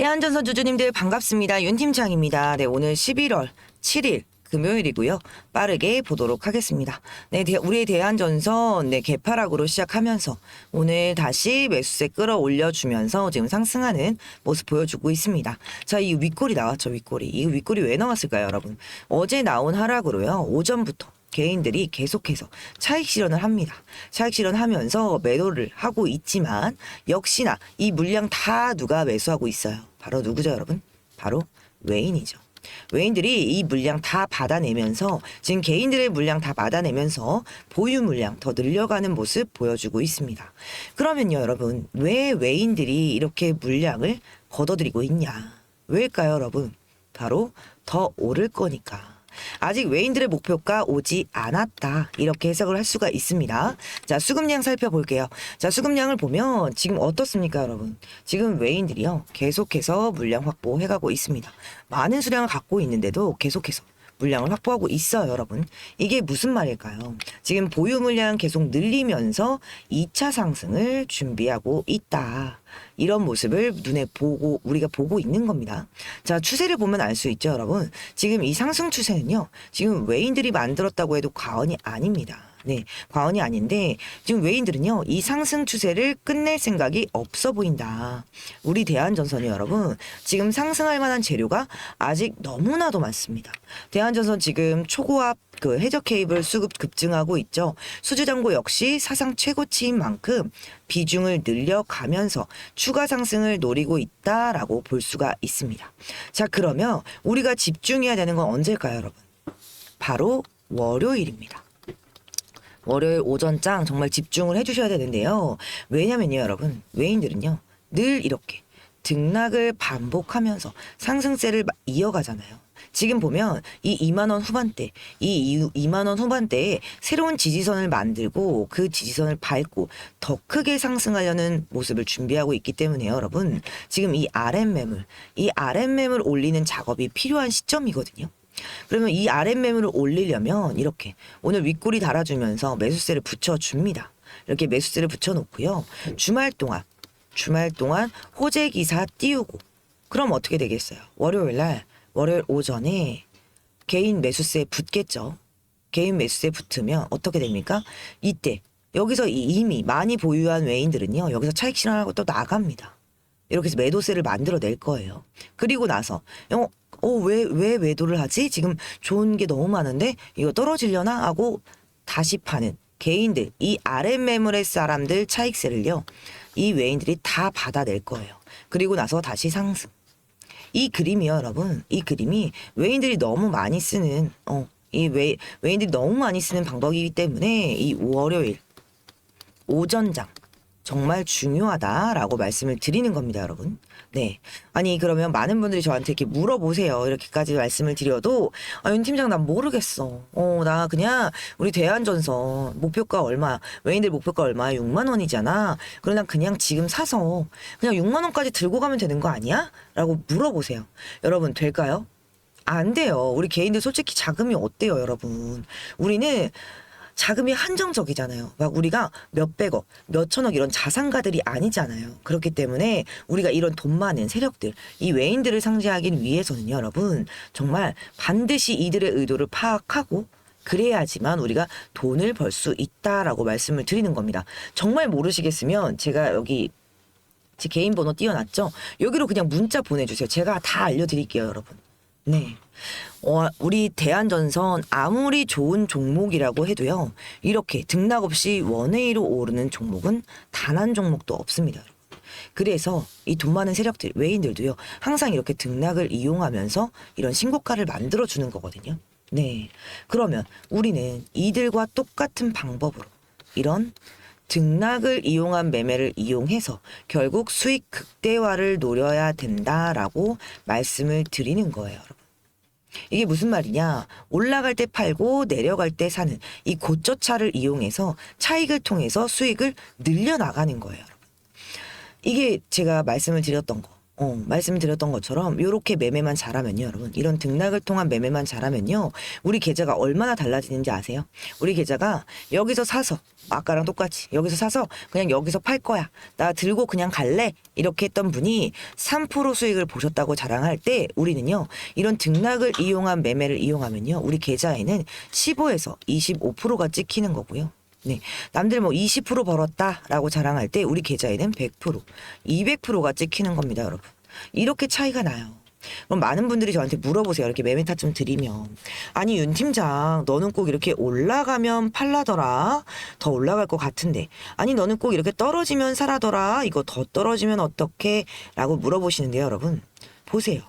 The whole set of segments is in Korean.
대한전선 주주님들 반갑습니다. 윤 팀장입니다. 네, 오늘 11월 7일 금요일이고요. 빠르게 보도록 하겠습니다. 네, 대- 우리의 대한전선 네, 개파락으로 시작하면서 오늘 다시 매수세 끌어올려 주면서 지금 상승하는 모습 보여주고 있습니다. 자, 이 윗골이 나왔죠, 윗골이. 이 윗골이 왜 나왔을까요, 여러분? 어제 나온 하락으로요. 오전부터 개인들이 계속해서 차익 실현을 합니다. 차익 실현하면서 매도를 하고 있지만 역시나 이 물량 다 누가 매수하고 있어요. 바로 누구죠, 여러분? 바로 외인이죠. 외인들이 이 물량 다 받아내면서 지금 개인들의 물량 다 받아내면서 보유 물량 더 늘려가는 모습 보여주고 있습니다. 그러면요, 여러분, 왜 외인들이 이렇게 물량을 걷어들이고 있냐? 왜일까요, 여러분? 바로 더 오를 거니까. 아직 외인들의 목표가 오지 않았다. 이렇게 해석을 할 수가 있습니다. 자, 수급량 살펴볼게요. 자, 수급량을 보면 지금 어떻습니까, 여러분? 지금 외인들이요. 계속해서 물량 확보해 가고 있습니다. 많은 수량을 갖고 있는데도 계속해서 물량을 확보하고 있어요, 여러분. 이게 무슨 말일까요? 지금 보유 물량 계속 늘리면서 2차 상승을 준비하고 있다. 이런 모습을 눈에 보고 우리가 보고 있는 겁니다. 자, 추세를 보면 알 수 있죠, 여러분. 지금 이 상승 추세는요. 지금 외인들이 만들었다고 해도 과언이 아닙니다. 네, 과언이 아닌데 지금 외인들은요 이 상승 추세를 끝낼 생각이 없어 보인다. 우리 대한전선이 여러분 지금 상승할 만한 재료가 아직 너무나도 많습니다. 대한전선 지금 초고압 그 해적 케이블 수급 급증하고 있죠. 수주장고 역시 사상 최고치인 만큼 비중을 늘려가면서 추가 상승을 노리고 있다라고 볼 수가 있습니다. 자 그러면 우리가 집중해야 되는 건 언제일까요, 여러분? 바로 월요일입니다. 월요일 오전장 정말 집중을 해주셔야 되는데요. 왜냐면요, 여러분. 외인들은요, 늘 이렇게 등락을 반복하면서 상승세를 마- 이어가잖아요. 지금 보면 이 2만 원 후반대, 이 2만 원 후반대에 새로운 지지선을 만들고 그 지지선을 밟고 더 크게 상승하려는 모습을 준비하고 있기 때문에요, 여러분. 지금 이 RM 매물, 이 RM 매물 올리는 작업이 필요한 시점이거든요. 그러면 이 RM 매물을 올리려면 이렇게 오늘 윗골이 달아주면서 매수세를 붙여줍니다. 이렇게 매수세를 붙여놓고요. 주말 동안 주말 동안 호재 기사 띄우고 그럼 어떻게 되겠어요? 월요일 날 월요일 오전에 개인 매수세 붙겠죠. 개인 매수세 붙으면 어떻게 됩니까? 이때 여기서 이- 이미 많이 보유한 외인들은요. 여기서 차익 실현하고 또 나갑니다. 이렇게 해서 매도세를 만들어낼 거예요. 그리고 나서 어, 어, 왜, 왜 매도를 하지? 지금 좋은 게 너무 많은데 이거 떨어지려나? 하고 다시 파는 개인들, 이 RM 매물의 사람들 차익세를요. 이 외인들이 다 받아낼 거예요. 그리고 나서 다시 상승. 이 그림이요, 여러분. 이 그림이 외인들이 너무 많이 쓰는, 어, 이 외, 외인들이 너무 많이 쓰는 방법이기 때문에 이 월요일 오전장 정말 중요하다라고 말씀을 드리는 겁니다, 여러분. 네. 아니, 그러면 많은 분들이 저한테 이렇게 물어보세요. 이렇게까지 말씀을 드려도, 아, 윤 팀장, 난 모르겠어. 어, 나 그냥 우리 대한전선 목표가 얼마, 외인들 목표가 얼마? 6만원이잖아. 그럼 난 그냥 지금 사서 그냥 6만원까지 들고 가면 되는 거 아니야? 라고 물어보세요. 여러분, 될까요? 안 돼요. 우리 개인들 솔직히 자금이 어때요, 여러분? 우리는 자금이 한정적이잖아요. 막 우리가 몇백억, 몇천억 이런 자산가들이 아니잖아요. 그렇기 때문에 우리가 이런 돈 많은 세력들, 이 외인들을 상대하기 위해서는 여러분, 정말 반드시 이들의 의도를 파악하고 그래야지만 우리가 돈을 벌 수 있다라고 말씀을 드리는 겁니다. 정말 모르시겠으면 제가 여기 제 개인 번호 띄워놨죠? 여기로 그냥 문자 보내주세요. 제가 다 알려드릴게요, 여러분. 네. 어, 우리 대한전선 아무리 좋은 종목이라고 해도요, 이렇게 등락 없이 원웨이로 오르는 종목은 단 한 종목도 없습니다. 그래서 이 돈 많은 세력들, 외인들도요, 항상 이렇게 등락을 이용하면서 이런 신고가를 만들어주는 거거든요. 네. 그러면 우리는 이들과 똑같은 방법으로 이런 등락을 이용한 매매를 이용해서 결국 수익 극대화를 노려야 된다라고 말씀을 드리는 거예요, 여러분. 이게 무슨 말이냐? 올라갈 때 팔고 내려갈 때 사는 이 고저차를 이용해서 차익을 통해서 수익을 늘려 나가는 거예요. 이게 제가 말씀을 드렸던 거. 어, 말씀드렸던 것처럼 이렇게 매매만 잘하면요, 여러분. 이런 등락을 통한 매매만 잘하면요. 우리 계좌가 얼마나 달라지는지 아세요? 우리 계좌가 여기서 사서 아까랑 똑같이 여기서 사서 그냥 여기서 팔 거야. 나 들고 그냥 갈래. 이렇게 했던 분이 3% 수익을 보셨다고 자랑할 때 우리는요. 이런 등락을 이용한 매매를 이용하면요. 우리 계좌에는 15에서 25%가 찍히는 거고요. 네. 남들 뭐 20% 벌었다라고 자랑할 때 우리 계좌에는 100%, 200%가 찍히는 겁니다, 여러분. 이렇게 차이가 나요. 그럼 많은 분들이 저한테 물어보세요. 이렇게 매매 타점 드리면. 아니, 윤 팀장, 너는 꼭 이렇게 올라가면 팔라더라. 더 올라갈 것 같은데. 아니, 너는 꼭 이렇게 떨어지면 사라더라. 이거 더 떨어지면 어떡해? 라고 물어보시는데요, 여러분. 보세요.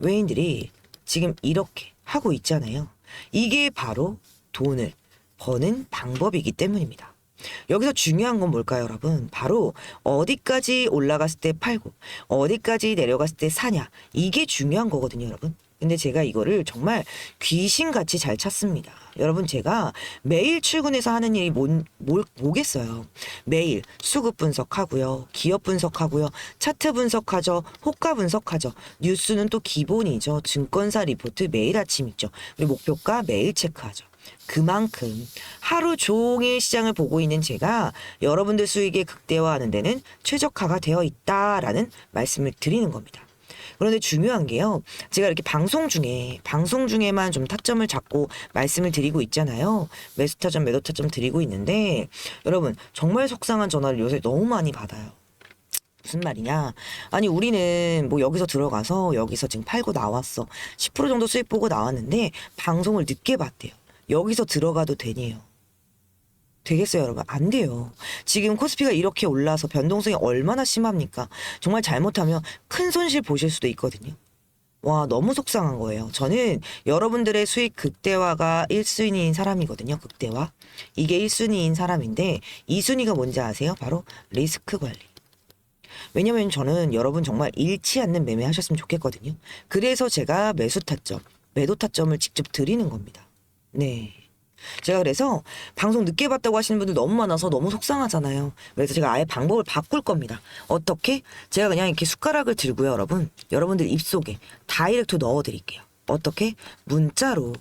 외인들이 지금 이렇게 하고 있잖아요. 이게 바로 돈을 버는 방법이기 때문입니다. 여기서 중요한 건 뭘까요, 여러분? 바로 어디까지 올라갔을 때 팔고 어디까지 내려갔을 때 사냐. 이게 중요한 거거든요, 여러분. 근데 제가 이거를 정말 귀신같이 잘 찾습니다. 여러분, 제가 매일 출근해서 하는 일이 뭔, 뭘, 뭐겠어요. 매일 수급 분석하고요. 기업 분석하고요. 차트 분석하죠. 호가 분석하죠. 뉴스는 또 기본이죠. 증권사 리포트 매일 아침 있죠. 그리고 목표가 매일 체크하죠. 그만큼 하루 종일 시장을 보고 있는 제가 여러분들 수익의 극대화하는 데는 최적화가 되어 있다라는 말씀을 드리는 겁니다. 그런데 중요한 게요. 제가 이렇게 방송 중에 방송 중에만 좀 타점을 잡고 말씀을 드리고 있잖아요. 매수 타점, 매도 타점 드리고 있는데 여러분 정말 속상한 전화를 요새 너무 많이 받아요. 무슨 말이냐? 아니 우리는 뭐 여기서 들어가서 여기서 지금 팔고 나왔어. 10% 정도 수익 보고 나왔는데 방송을 늦게 봤대요. 여기서 들어가도 되니요. 되겠어요, 여러분? 안 돼요. 지금 코스피가 이렇게 올라서 변동성이 얼마나 심합니까? 정말 잘못하면 큰 손실 보실 수도 있거든요. 와, 너무 속상한 거예요. 저는 여러분들의 수익 극대화가 1순위인 사람이거든요, 극대화. 이게 1순위인 사람인데, 2순위가 뭔지 아세요? 바로 리스크 관리. 왜냐면 저는 여러분 정말 잃지 않는 매매 하셨으면 좋겠거든요. 그래서 제가 매수 타점, 매도 타점을 직접 드리는 겁니다. 네. 제가 그래서 방송 늦게 봤다고 하시는 분들 너무 많아서 너무 속상하잖아요. 그래서 제가 아예 방법을 바꿀 겁니다. 어떻게? 제가 그냥 이렇게 숟가락을 들고요, 여러분. 여러분들 입속에 다이렉트 넣어 드릴게요. 어떻게? 문자로.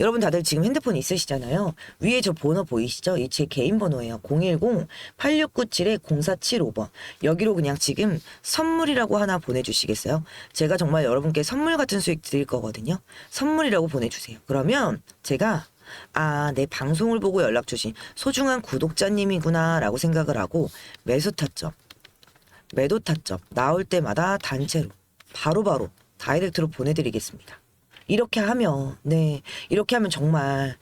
여러분 다들 지금 핸드폰 있으시잖아요. 위에 저 번호 보이시죠? 이 제 개인 번호예요. 010-8697-0475번. 여기로 그냥 지금 선물이라고 하나 보내주시겠어요? 제가 정말 여러분께 선물 같은 수익 드릴 거거든요. 선물이라고 보내주세요. 그러면 제가 아, 내 방송을 보고 연락 주신 소중한 구독자님이구나 라고 생각을 하고 매수 타점, 매도 타점 나올 때마다 단체로 바로바로 다이렉트로 보내드리겠습니다. 이렇게 하면, 네, 이렇게 하면 정말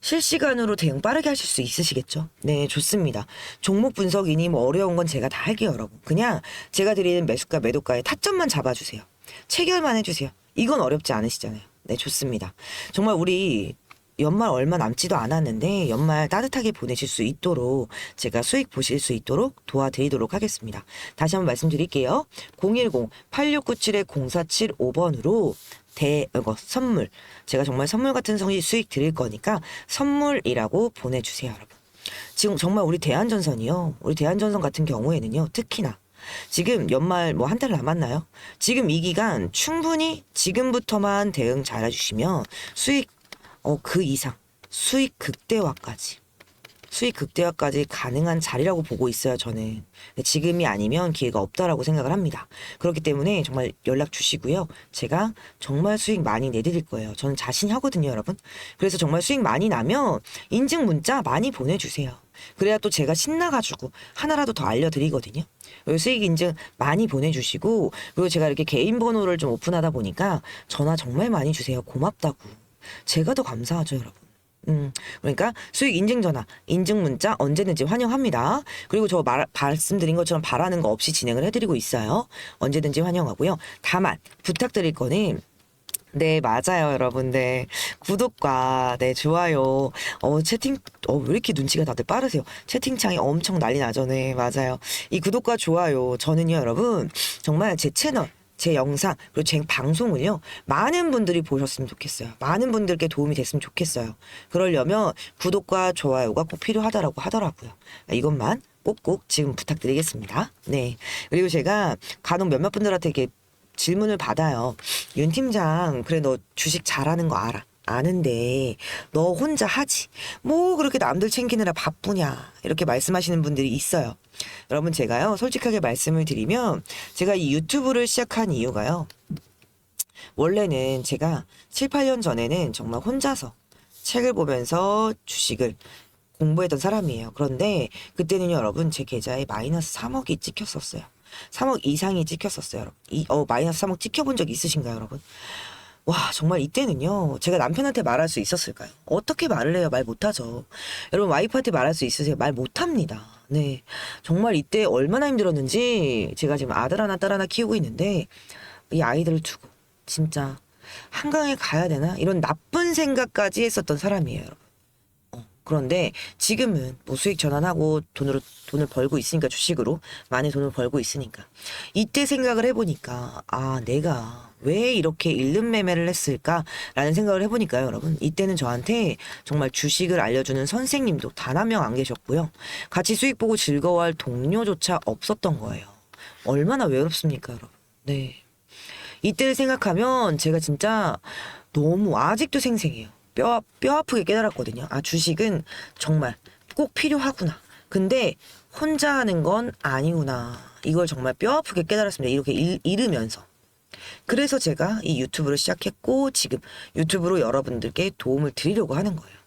실시간으로 대응 빠르게 하실 수 있으시겠죠? 네, 좋습니다. 종목 분석이니 뭐 어려운 건 제가 다 할게요, 여러분. 그냥 제가 드리는 매수가, 매도가의 타점만 잡아주세요. 체결만 해주세요. 이건 어렵지 않으시잖아요. 네, 좋습니다. 정말 우리 연말 얼마 남지도 않았는데 연말 따뜻하게 보내실 수 있도록 제가 수익 보실 수 있도록 도와드리도록 하겠습니다. 다시 한번 말씀드릴게요. 010-8697-0475번으로 대, 이거 선물. 제가 정말 선물 같은 성의 수익 드릴 거니까 선물이라고 보내주세요, 여러분. 지금 정말 우리 대한전선이요. 우리 대한전선 같은 경우에는요, 특히나 지금 연말 뭐 한 달 남았나요? 지금 이 기간 충분히 지금부터만 대응 잘 해주시면 수익 어, 그 이상 수익 극대화까지 수익 극대화까지 가능한 자리라고 보고 있어요, 저는. 지금이 아니면 기회가 없다라고 생각을 합니다. 그렇기 때문에 정말 연락 주시고요. 제가 정말 수익 많이 내드릴 거예요. 저는 자신 하거든요, 여러분. 그래서 정말 수익 많이 나면 인증 문자 많이 보내주세요. 그래야 또 제가 신나가지고 하나라도 더 알려드리거든요. 수익 인증 많이 보내주시고, 그리고 제가 이렇게 개인 번호를 좀 오픈하다 보니까 전화 정말 많이 주세요. 고맙다고. 제가 더 감사하죠, 여러분. 음, 그러니까 수익 인증 전화, 인증 문자 언제든지 환영합니다. 그리고 저 말, 말씀드린 것처럼 바라는 거 없이 진행을 해드리고 있어요. 언제든지 환영하고요. 다만 부탁드릴 거는 네, 맞아요, 여러분. 네. 구독과, 네, 좋아요. 어, 채팅, 어, 왜 이렇게 눈치가 다들 빠르세요? 채팅창이 엄청 난리 나죠. 네, 맞아요. 이 구독과 좋아요. 저는요, 여러분, 정말 제 채널, 제 영상 그리고 제 방송을요 많은 분들이 보셨으면 좋겠어요. 많은 분들께 도움이 됐으면 좋겠어요. 그러려면 구독과 좋아요가 꼭 필요하다라고 하더라고요. 이것만 꼭꼭 지금 부탁드리겠습니다. 네. 그리고 제가 간혹 몇몇 분들한테 이렇게 질문을 받아요. 윤 팀장, 그래 너 주식 잘하는 거 알아. 아는데 너 혼자 하지. 뭐 그렇게 남들 챙기느라 바쁘냐. 이렇게 말씀하시는 분들이 있어요. 여러분 제가요. 솔직하게 말씀을 드리면 제가 이 유튜브를 시작한 이유가요. 원래는 제가 7, 8년 전에는 정말 혼자서 책을 보면서 주식을 공부했던 사람이에요. 그런데 그때는 여러분 제 계좌에 마이너스 3억이 찍혔었어요. 3억 이상이 찍혔었어요, 여러분. 이, 어, 마이너스 3억 찍혀본 적 있으신가요, 여러분? 와, 정말 이때는요, 제가 남편한테 말할 수 있었을까요? 어떻게 말을 해요? 말 못하죠. 여러분, 와이프한테 말할 수 있으세요? 말 못합니다. 네. 정말 이때 얼마나 힘들었는지, 제가 지금 아들 하나, 딸 하나 키우고 있는데, 이 아이들을 두고, 진짜, 한강에 가야 되나? 이런 나쁜 생각까지 했었던 사람이에요, 여러분. 어, 그런데 지금은 뭐 수익 전환하고 돈으로 돈을 벌고 있으니까 주식으로 많이 돈을 벌고 있으니까 이때 생각을 해보니까 아 내가 왜 이렇게 잃는 매매를 했을까라는 생각을 해보니까요 여러분 이때는 저한테 정말 주식을 알려주는 선생님도 단 한 명 안 계셨고요 같이 수익 보고 즐거워할 동료조차 없었던 거예요 얼마나 외롭습니까 여러분 네 이때를 생각하면 제가 진짜 너무 아직도 생생해요. 뼈, 뼈 아프게 깨달았거든요. 아, 주식은 정말 꼭 필요하구나. 근데 혼자 하는 건 아니구나. 이걸 정말 뼈 아프게 깨달았습니다. 이렇게 잃, 잃으면서. 그래서 제가 이 유튜브를 시작했고 지금 유튜브로 여러분들께 도움을 드리려고 하는 거예요.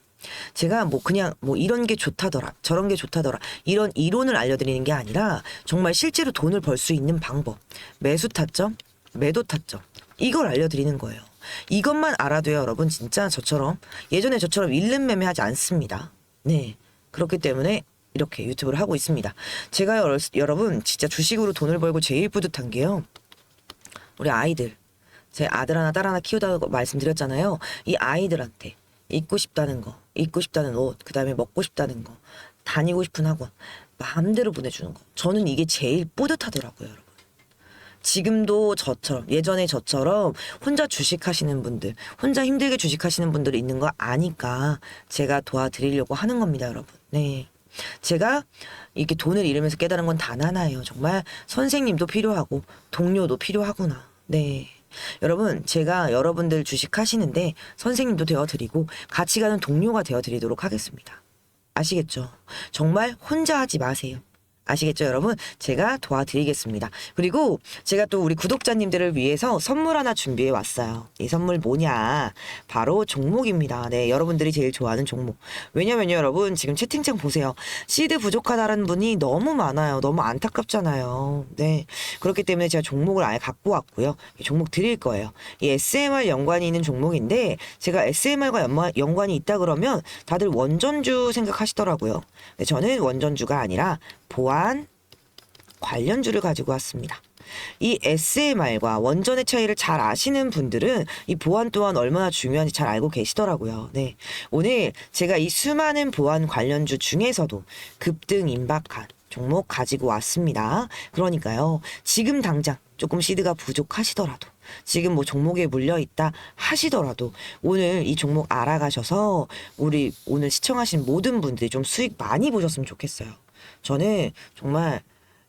제가 뭐 그냥 뭐 이런 게 좋다더라, 저런 게 좋다더라, 이런 이론을 알려드리는 게 아니라 정말 실제로 돈을 벌 수 있는 방법, 매수 타점, 매도 타점, 이걸 알려드리는 거예요. 이것만 알아도요, 여러분 진짜 저처럼 예전에 저처럼 잃는 매매하지 않습니다. 네, 그렇기 때문에 이렇게 유튜브를 하고 있습니다. 제가 여, 여러분 진짜 주식으로 돈을 벌고 제일 뿌듯한 게요. 우리 아이들 제 아들 하나 딸 하나 키우다고 말씀드렸잖아요. 이 아이들한테 입고 싶다는 거, 입고 싶다는 옷, 그 다음에 먹고 싶다는 거, 다니고 싶은 학원 마음대로 보내주는 거. 저는 이게 제일 뿌듯하더라고요, 여러분. 지금도 저처럼 예전에 저처럼 혼자 주식하시는 분들, 혼자 힘들게 주식하시는 분들이 있는 거 아니까 제가 도와드리려고 하는 겁니다, 여러분. 네. 제가 이렇게 돈을 잃으면서 깨달은 건 단 하나예요. 정말 선생님도 필요하고 동료도 필요하구나. 네. 여러분, 제가 여러분들 주식 하시는데 선생님도 되어드리고 같이 가는 동료가 되어드리도록 하겠습니다. 아시겠죠? 정말 혼자 하지 마세요. 아시겠죠, 여러분? 제가 도와드리겠습니다. 그리고 제가 또 우리 구독자님들을 위해서 선물 하나 준비해 왔어요. 이 선물 뭐냐? 바로 종목입니다. 네, 여러분들이 제일 좋아하는 종목. 왜냐면요, 여러분, 지금 채팅창 보세요. 시드 부족하다는 분이 너무 많아요. 너무 안타깝잖아요. 네. 그렇기 때문에 제가 종목을 아예 갖고 왔고요. 이 종목 드릴 거예요. 이 SMR 연관이 있는 종목인데, 제가 SMR과 연마, 연관이 있다 그러면 다들 원전주 생각하시더라고요. 네, 저는 원전주가 아니라 보안 관련주를 가지고 왔습니다. 이 SMR과 원전의 차이를 잘 아시는 분들은 이 보안 또한 얼마나 중요한지 잘 알고 계시더라고요. 네. 오늘 제가 이 수많은 보안 관련주 중에서도 급등 임박한 종목 가지고 왔습니다. 그러니까요. 지금 당장 조금 시드가 부족하시더라도 지금 뭐 종목에 물려 있다 하시더라도 오늘 이 종목 알아가셔서 우리 오늘 시청하신 모든 분들이 좀 수익 많이 보셨으면 좋겠어요. 저는 정말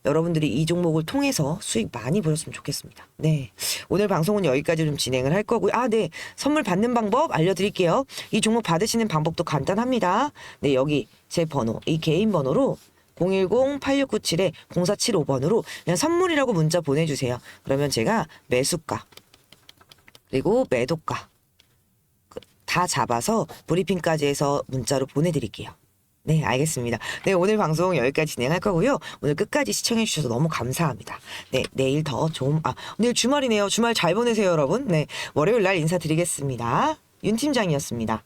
여러분들이 이 종목을 통해서 수익 많이 보셨으면 좋겠습니다. 네. 오늘 방송은 여기까지 좀 진행을 할 거고요. 아, 네. 선물 받는 방법 알려드릴게요. 이 종목 받으시는 방법도 간단합니다. 네, 여기 제 번호, 이 개인 번호로 010-8697-0475번으로 그냥 선물이라고 문자 보내주세요. 그러면 제가 매수가, 그리고 매도가 그, 다 잡아서 브리핑까지 해서 문자로 보내드릴게요. 네, 알겠습니다. 네, 오늘 방송 여기까지 진행할 거고요. 오늘 끝까지 시청해 주셔서 너무 감사합니다. 네, 내일 더 좋은, 아, 내일 주말이네요. 주말 잘 보내세요, 여러분. 네, 월요일 날 인사드리겠습니다. 윤 팀장이었습니다.